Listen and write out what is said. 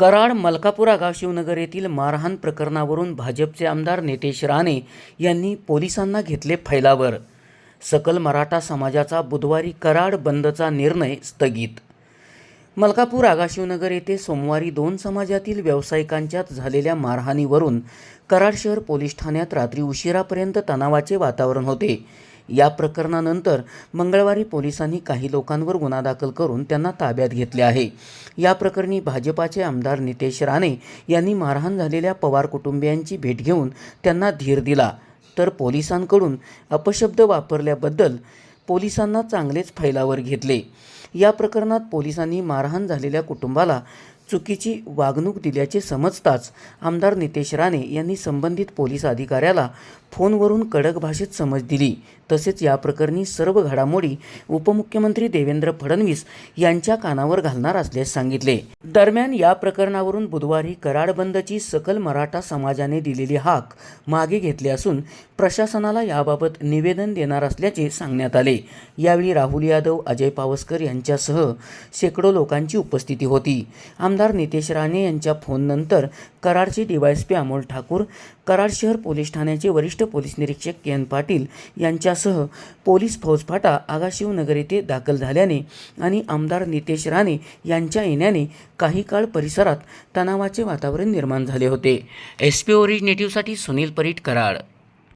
कराड मलकापूर गाव शिवनगर येथील मारहाण प्रकरणावरून भाजपचे आमदार नितेश राणे यांनी पोलिसांना घेतले फैलावर. सकल मराठा समाजाचा बुधवारी कराड बंदचा निर्णय स्थगित मलकापूर आगाशिवनगर येथे सोमवारी दोन समाजातील व्यावसायिकांच्यात झालेल्या मारहाणीवरून कराड शहर पोलीस ठाण्यात रात्री उशिरापर्यंत तणावाचे वातावरण होते. या प्रकरणानंतर मंगळवारी पोलिसांनी काही लोकांवर गुन्हा दाखल करून त्यांना ताब्यात घेतले आहे. या प्रकरणी भाजपाचे आमदार नितेश राणे यांनी मारहाण झालेल्या पवार कुटुंबियांची भेट घेऊन त्यांना धीर दिला. तर पोलिसांकडून अपशब्द वापरल्याबद्दल पोलिसांना चांगलेच फैलावर घेतले. या प्रकरणात पोलिसांनी मारहाण झालेल्या कुटुंबाला चुकीची वागणूक दिल्याचे समजताच आमदार नितेश राणे यांनी संबंधित पोलीस अधिकाऱ्याला फोनवरून कडक भाषेत समज दिली. तसेच या प्रकरणी सर्व घडामोडी उपमुख्यमंत्री देवेंद्र फडणवीस यांच्या कानावर घालणार असल्याचे सांगितले. दरम्यान या प्रकरणावरून बुधवारी कराड बंदची सकल मराठा समाजाने दिलेली हाक मागे घेतली असून प्रशासनाला याबाबत निवेदन देणार असल्याचे सांगण्यात आले. यावेळी राहुल यादव अजय पावसकर यांच्यासह शेकडो लोकांची उपस्थिती होती. आमदार नितेश राणे यांच्या फोननंतर कराडचे डीवायएसपी अमोल ठाकूर कराड शहर पोलीस ठाण्याचे वरिष्ठ पोलीस निरीक्षक के एन पाटील यांच्यासह पोलीस फौजफाटा आगाशिवनगर येथे दाखल झाल्याने आणि आमदार नितेश राणे यांच्या येण्याने काही काळ परिसरात तणावाचे वातावरण निर्माण झाले होते. एस पी ओरिजिनेटिव्हसाठी सुनील परीट कराड